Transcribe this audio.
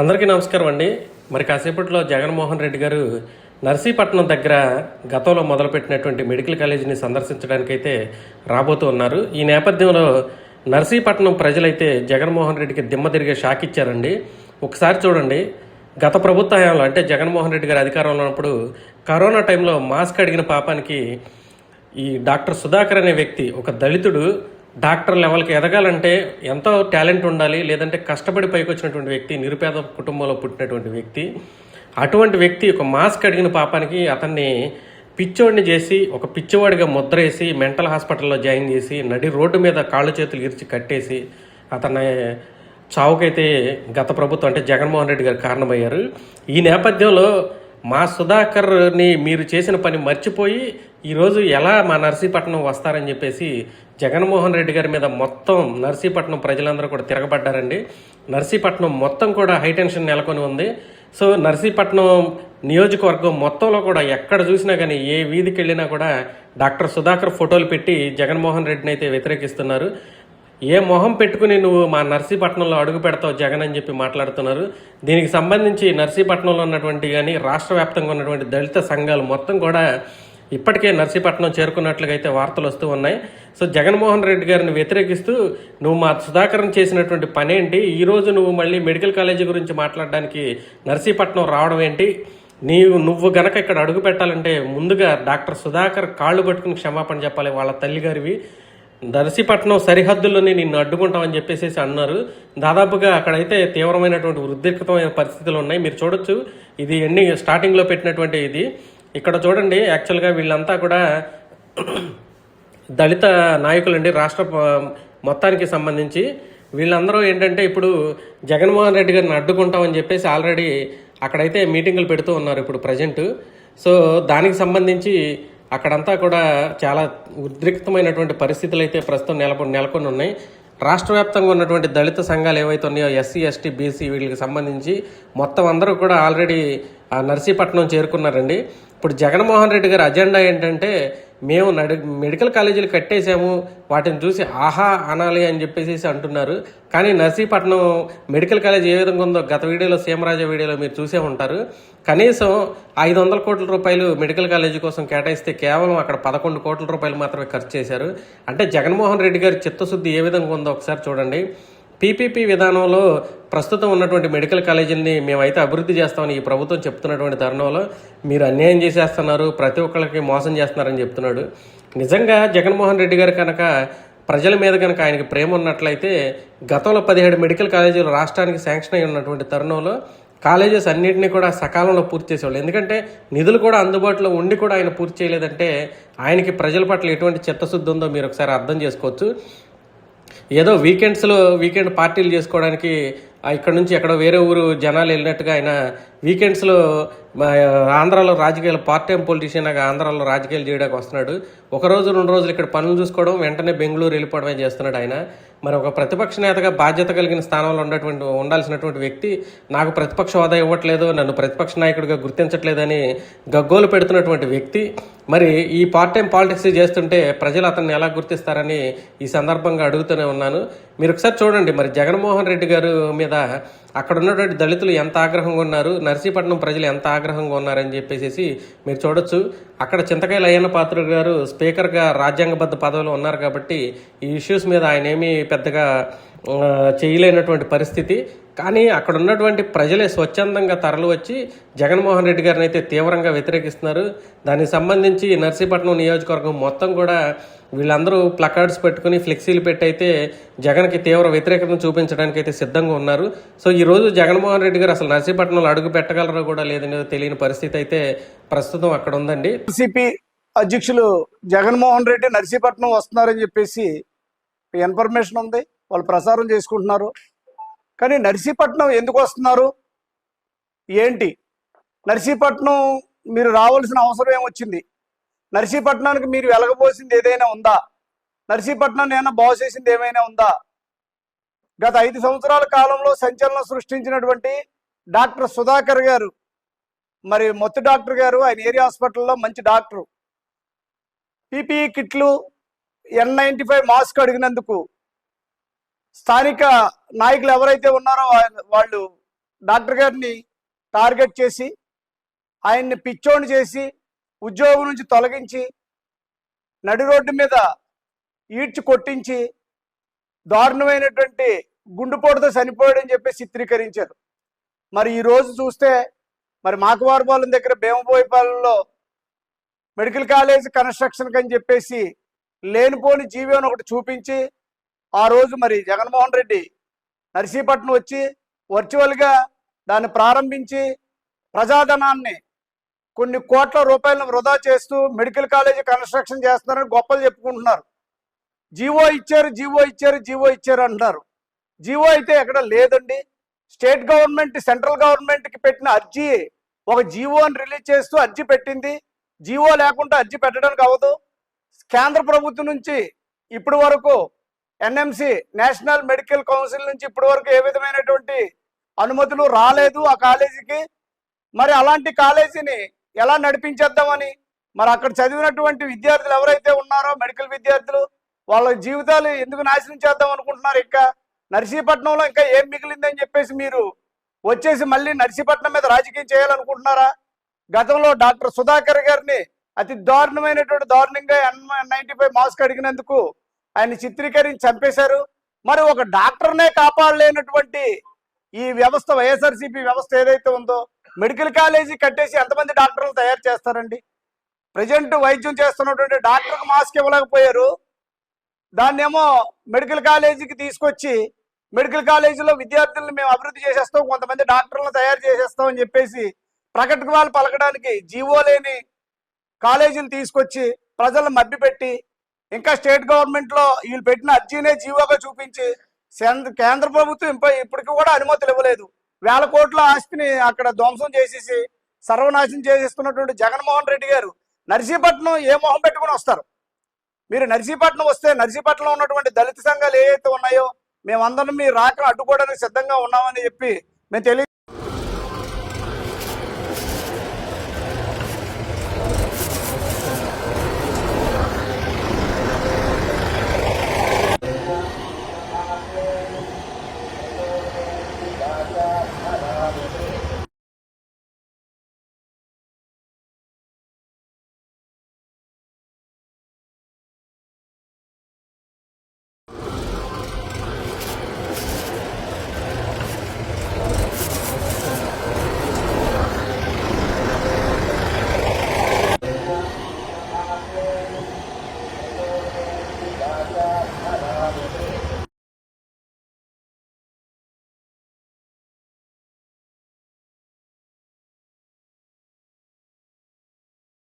అందరికీ నమస్కారం అండి. మరి కాసేపట్లో జగన్మోహన్ రెడ్డి గారు నర్సీపట్నం దగ్గర గతంలో మొదలుపెట్టినటువంటి మెడికల్ కాలేజీని సందర్శించడానికైతే రాబోతూ ఉన్నారు. ఈ నేపథ్యంలో నర్సీపట్నం ప్రజలైతే జగన్మోహన్ రెడ్డికి దిమ్మ తిరిగే షాక్ ఇచ్చారండి. ఒకసారి చూడండి. గత ప్రభుత్వ హయాంలో అంటే జగన్మోహన్ రెడ్డి గారు అధికారంలో ఉన్నప్పుడు కరోనా టైంలో మాస్క్ అడిగిన పాపానికి ఈ డాక్టర్ సుధాకర్ అనే వ్యక్తి ఒక దళితుడు డాక్టర్ లెవెల్కి ఎదగాలంటే ఎంతో టాలెంట్ ఉండాలి లేదంటే కష్టపడి పైకి వచ్చినటువంటి వ్యక్తి నిరుపేద కుటుంబంలో పుట్టినటువంటి వ్యక్తి అటువంటి వ్యక్తి ఒక మాస్క్ అడిగిన పాపానికి అతన్ని పిచ్చోడిని చేసి ఒక పిచ్చివాడిగా ముద్ర వేసి మెంటల్ హాస్పిటల్లో జాయిన్ చేసి నడి రోడ్డు మీద కాళ్ళు చేతులు ఇరిచి కట్టేసి అతన్ని చావుకైతే గత ప్రభుత్వం అంటే జగన్మోహన్ రెడ్డి గారు కారణమయ్యారు. ఈ నేపథ్యంలో మా సుధాకర్ని మీరు చేసిన పని మర్చిపోయి ఈరోజు ఎలా మా నర్సీపట్నం వస్తారని చెప్పేసి జగన్మోహన్ రెడ్డి గారి మీద మొత్తం నర్సీపట్నం ప్రజలందరూ కూడా తిరగబడ్డారండి. నర్సీపట్నం మొత్తం కూడా హైటెన్షన్ నెలకొని ఉంది. సో నర్సీపట్నం నియోజకవర్గం మొత్తంలో కూడా ఎక్కడ చూసినా కానీ ఏ వీధికి వెళ్ళినా కూడా డాక్టర్ సుధాకర్ ఫోటోలు పెట్టి జగన్మోహన్ రెడ్డిని అయితే వ్యతిరేకిస్తున్నారు. ఏ మొహం పెట్టుకుని నువ్వు మా నర్సీపట్నంలో అడుగు పెడతావు జగన్ అని చెప్పి మాట్లాడుతున్నారు. దీనికి సంబంధించి నర్సీపట్నంలో ఉన్నటువంటి కానీ రాష్ట్ర వ్యాప్తంగా ఉన్నటువంటి దళిత సంఘాలు మొత్తం కూడా ఇప్పటికే నర్సీపట్నం చేరుకున్నట్లుగా అయితే వార్తలు వస్తూ ఉన్నాయి. సో జగన్మోహన్ రెడ్డి గారిని వ్యతిరేకిస్తూ నువ్వు మా సుధాకరన్ చేసినటువంటి పనేంటి? ఈరోజు నువ్వు మళ్ళీ మెడికల్ కాలేజీ గురించి మాట్లాడడానికి నర్సీపట్నం రావడం ఏంటి? నీవు నువ్వు గనక ఇక్కడ అడుగు పెట్టాలంటే ముందుగా డాక్టర్ సుధాకర్ కాళ్ళు పట్టుకుని క్షమాపణ చెప్పాలి వాళ్ళ తల్లిగారివి నర్సీపట్నం సరిహద్దుల్లోనే నిన్ను అడ్డుకుంటామని చెప్పేసి అన్నారు. దాదాపుగా అక్కడైతే తీవ్రమైనటువంటి ఉద్రిక్తమైన పరిస్థితులు ఉన్నాయి. మీరు చూడొచ్చు ఇది ఎన్ని స్టార్టింగ్లో పెట్టినటువంటి ఇది. ఇక్కడ చూడండి యాక్చువల్గా వీళ్ళంతా కూడా దళిత నాయకులండి. రాష్ట్ర మొత్తానికి సంబంధించి వీళ్ళందరూ ఏంటంటే ఇప్పుడు జగన్మోహన్ రెడ్డి గారిని అడ్డుకుంటామని చెప్పేసి ఆల్రెడీ అక్కడైతే మీటింగులు పెడుతూ ఉన్నారు ఇప్పుడు ప్రజెంట్. సో దానికి సంబంధించి అక్కడంతా కూడా చాలా ఉద్రిక్తమైనటువంటి పరిస్థితులు అయితే ప్రస్తుతం నెలకొ నెలకొని ఉన్నాయి. రాష్ట్ర వ్యాప్తంగా ఉన్నటువంటి దళిత సంఘాలు ఏవైతే ఉన్నాయో ఎస్సీ ఎస్టీ బీసీ వీళ్ళకి సంబంధించి మొత్తం అందరూ కూడా ఆల్రెడీ నర్సీపట్నం చేరుకున్నారండి. ఇప్పుడు జగన్మోహన్ రెడ్డి గారి అజెండా ఏంటంటే మేము నడి మెడికల్ కాలేజీలు కట్టేశాము వాటిని చూసి ఆహా అనాలి అని చెప్పేసి అంటున్నారు. కానీ నర్సీపట్నం మెడికల్ కాలేజ్ ఏ విధంగా ఉందో గత వీడియోలో సీమరాజా వీడియోలో మీరు చూసే ఉంటారు. కనీసం ఐదు వందల కోట్ల రూపాయలు మెడికల్ కాలేజీ కోసం కేటాయిస్తే కేవలం అక్కడ పదకొండు కోట్ల రూపాయలు మాత్రమే ఖర్చు చేశారు. అంటే జగన్మోహన్ రెడ్డి గారి చిత్తశుద్ధి ఏ విధంగా ఉందో ఒకసారి చూడండి. పీపీపీ విధానంలో ప్రస్తుతం ఉన్నటువంటి మెడికల్ కాలేజీలని మేమైతే అభివృద్ధి చేస్తామని ఈ ప్రభుత్వం చెప్తున్నటువంటి తరుణంలో మీరు అన్యాయం చేసేస్తున్నారు ప్రతి ఒక్కరికి మోసం చేస్తున్నారని చెప్తున్నాడు. నిజంగా జగన్మోహన్ రెడ్డి గారు కనుక ప్రజల మీద కనుక ఆయనకి ప్రేమ ఉన్నట్లయితే గతంలో పదిహేడు మెడికల్ కాలేజీలు రాష్ట్రానికి శాంక్షన్ అయి ఉన్నటువంటి తరుణంలో కాలేజెస్ అన్నింటినీ కూడా సకాలంలో పూర్తి చేసేవాళ్ళు. ఎందుకంటే నిధులు కూడా అందుబాటులో ఉండి కూడా ఆయన పూర్తి చేయలేదంటే ఆయనకి ప్రజల పట్ల ఎటువంటి చిత్తశుద్ధి ఉందో మీరు ఒకసారి అర్థం చేసుకోవచ్చు. ఏదో వీకెండ్స్లో వీకెండ్ పార్టీలు చేసుకోవడానికి ఇక్కడ నుంచి ఎక్కడో వేరే ఊరు జనాలు వెళ్ళినట్టుగా ఆయన వీకెండ్స్లో ఆంధ్రాలో రాజకీయాలు పార్ట్ టైం పొలిటీషియన్ ఆంధ్రాలో రాజకీయాలు చేయడానికి వస్తున్నాడు. ఒక రోజు రెండు రోజులు ఇక్కడ పనులు చూసుకోవడం వెంటనే బెంగళూరు వెళ్ళిపోవడమే చేస్తున్నాడు ఆయన. మరి ఒక ప్రతిపక్ష నేతగా బాధ్యత కలిగిన స్థానంలో ఉన్నటువంటి ఉండాల్సినటువంటి వ్యక్తి నాకు ప్రతిపక్ష హోదా ఇవ్వట్లేదు నన్ను ప్రతిపక్ష నాయకుడిగా గుర్తించట్లేదని గగ్గోలు పెడుతున్నటువంటి వ్యక్తి. మరి ఈ పార్ట్ టైం పాలిటిక్స్ చేస్తుంటే ప్రజలు అతన్ని ఎలా గుర్తిస్తారని ఈ సందర్భంగా అడుగుతూనే ఉన్నాను. మీరు ఒకసారి చూడండి మరి జగన్మోహన్ రెడ్డి గారు మీద అక్కడ ఉన్నటువంటి దళితులు ఎంత ఆగ్రహంగా ఉన్నారు నర్సీపట్నం ప్రజలు ఎంత ఆగ్రహంగా ఉన్నారని చెప్పేసి మీరు చూడొచ్చు. అక్కడ చింతకాయల అయ్యన్న పాత్రుడు గారు స్పీకర్గా రాజ్యాంగబద్ధ పదవిలో ఉన్నారు కాబట్టి ఈ ఇష్యూస్ మీద ఆయన ఏమీ పెద్దగా చేయలేనటువంటి పరిస్థితి. కానీ అక్కడ ఉన్నటువంటి ప్రజలే స్వచ్ఛందంగా తరలి వచ్చి జగన్మోహన్ రెడ్డి గారిని అయితే తీవ్రంగా వ్యతిరేకిస్తున్నారు. దానికి సంబంధించి నర్సీపట్నం నియోజకవర్గం మొత్తం కూడా వీళ్ళందరూ ప్లకార్డ్స్ పెట్టుకుని ఫ్లెక్సీలు పెట్టి అయితే జగన్కి తీవ్ర వ్యతిరేకతను చూపించడానికి అయితే సిద్ధంగా ఉన్నారు. సో ఈ రోజు జగన్మోహన్ రెడ్డి గారు అసలు నర్సీపట్నంలో అడుగు పెట్టగలరో కూడా లేదనేది తెలియని పరిస్థితి అయితే ప్రస్తుతం అక్కడ ఉందండి. సిపి అధ్యక్షులు జగన్మోహన్ రెడ్డి నర్సీపట్నం వస్తున్నారని చెప్పేసి ఇన్ఫర్మేషన్ ఉంది. వాళ్ళు ప్రసారం చేసుకుంటున్నారు. కానీ నర్సీపట్నం ఎందుకు వస్తున్నారు? ఏంటి? నర్సీపట్నం మీరు రావాల్సిన అవసరం ఏమొచ్చింది? నర్సీపట్నానికి మీరు వెలగబోసింది ఏదైనా ఉందా? నర్సీపట్నాన్ని ఏమైనా బాగు చేసింది ఏమైనా ఉందా? గత ఐదు సంవత్సరాల కాలంలో సంచలనం సృష్టించినటువంటి డాక్టర్ సుధాకర్ గారు మరి మొత్తం డాక్టర్ గారు ఆయన ఏరియా హాస్పిటల్లో మంచి డాక్టర్. పీపీఈ కిట్లు ఎన్ నైంటీ ఫైవ్ మాస్క్ అడిగినందుకు స్థానిక నాయకులు ఎవరైతే ఉన్నారో వాళ్ళు డాక్టర్ గారిని టార్గెట్ చేసి ఆయన్ని పిచ్చోని చేసి ఉద్యోగం నుంచి తొలగించి నడి రోడ్డు మీద ఈడ్చి కొట్టించి దారుణమైనటువంటి గుండుపోటుతో చనిపోయాడని చెప్పి చిత్రీకరించారు. మరి ఈ రోజు చూస్తే మరి మాకవారిపాలెం దగ్గర భీమబోయిపాలెంలో మెడికల్ కాలేజ్ కన్స్ట్రక్షన్కి అని చెప్పేసి లేనిపోని జీవి ఒకటి చూపించి ఆ రోజు మరి జగన్మోహన్ రెడ్డి నర్సీపట్నం వచ్చి వర్చువల్గా దాన్ని ప్రారంభించి ప్రజాధనాన్ని కొన్ని కోట్ల రూపాయలను వృధా చేస్తూ మెడికల్ కాలేజీ కన్స్ట్రక్షన్ చేస్తున్నారని గొప్పలు చెప్పుకుంటున్నారు. జీవో ఇచ్చారు జీవో ఇచ్చారు జీవో ఇచ్చారు అంటున్నారు. జీవో అయితే ఎక్కడ లేదండి. స్టేట్ గవర్నమెంట్ సెంట్రల్ గవర్నమెంట్కి పెట్టిన అర్జీ ఒక జీవోని రిలీజ్ చేస్తూ అర్జీ పెట్టింది. జీవో లేకుండా అర్జీ పెట్టడానికి అవ్వదు. కేంద్ర ప్రభుత్వం నుంచి ఇప్పటి వరకు ఎన్ఎంసి నేషనల్ మెడికల్ కౌన్సిల్ నుంచి ఇప్పటి వరకు ఏ విధమైనటువంటి అనుమతులు రాలేదు ఆ కాలేజీకి. మరి అలాంటి కాలేజీని ఎలా నడిపించేద్దామని మరి అక్కడ చదివినటువంటి విద్యార్థులు ఎవరైతే ఉన్నారో మెడికల్ విద్యార్థులు వాళ్ళ జీవితాలు ఎందుకు నాశనం చేద్దాం అనుకుంటున్నారు ఇంకా? నర్సీపట్నంలో ఇంకా ఏం మిగిలిందని చెప్పేసి మీరు వచ్చేసి మళ్ళీ నర్సీపట్నం మీద రాజకీయం చేయాలనుకుంటున్నారా? గతంలో డాక్టర్ సుధాకర్ గారిని అతి దారుణమైనటువంటి దారుణంగా ఎన్ నైన్టీ ఫైవ్ మాస్క్ అడిగినందుకు ఆయన చిత్రీకరించి చంపేశారు. మరి ఒక డాక్టర్నే కాపాడలేనటువంటి ఈ వ్యవస్థ వైఎస్ఆర్సీపీ వ్యవస్థ ఏదైతే ఉందో మెడికల్ కాలేజీ కట్టేసి ఎంతమంది డాక్టర్లు తయారు చేస్తారండి? ప్రజెంట్ వైద్యం చేస్తున్నటువంటి డాక్టర్కి మాస్క్ ఇవ్వలేకపోయారు. దాన్నేమో మెడికల్ కాలేజీకి తీసుకొచ్చి మెడికల్ కాలేజీలో విద్యార్థులను మేము అభివృద్ధి చేసేస్తాం కొంతమంది డాక్టర్లను తయారు చేసేస్తాం అని చెప్పేసి వాళ్ళు పలకడానికి జీవో లేని కాలేజీలు తీసుకొచ్చి ప్రజలను మభ్యపెట్టి ఇంకా స్టేట్ గవర్నమెంట్లో వీళ్ళు పెట్టిన అర్జీనే జీవోగా చూపించి కేంద్ర- ప్రభుత్వం ఇంపై ఇప్పటికి కూడా అనుమతులు ఇవ్వలేదు. వేల కోట్ల ఆస్తిని అక్కడ ధ్వంసం చేసేసి సర్వనాశనం చేసేస్తున్నటువంటి జగన్మోహన్ రెడ్డి గారు నర్సీపట్నం ఏ మొహం పెట్టుకుని వస్తారు? మీరు నర్సీపట్నం వస్తే నర్సీపట్నంలో ఉన్నటువంటి దళిత సంఘాలు ఏవైతే ఉన్నాయో మేమందరం మీ రాక అడ్డుకోవడానికి సిద్ధంగా ఉన్నామని చెప్పి మేము తెలియ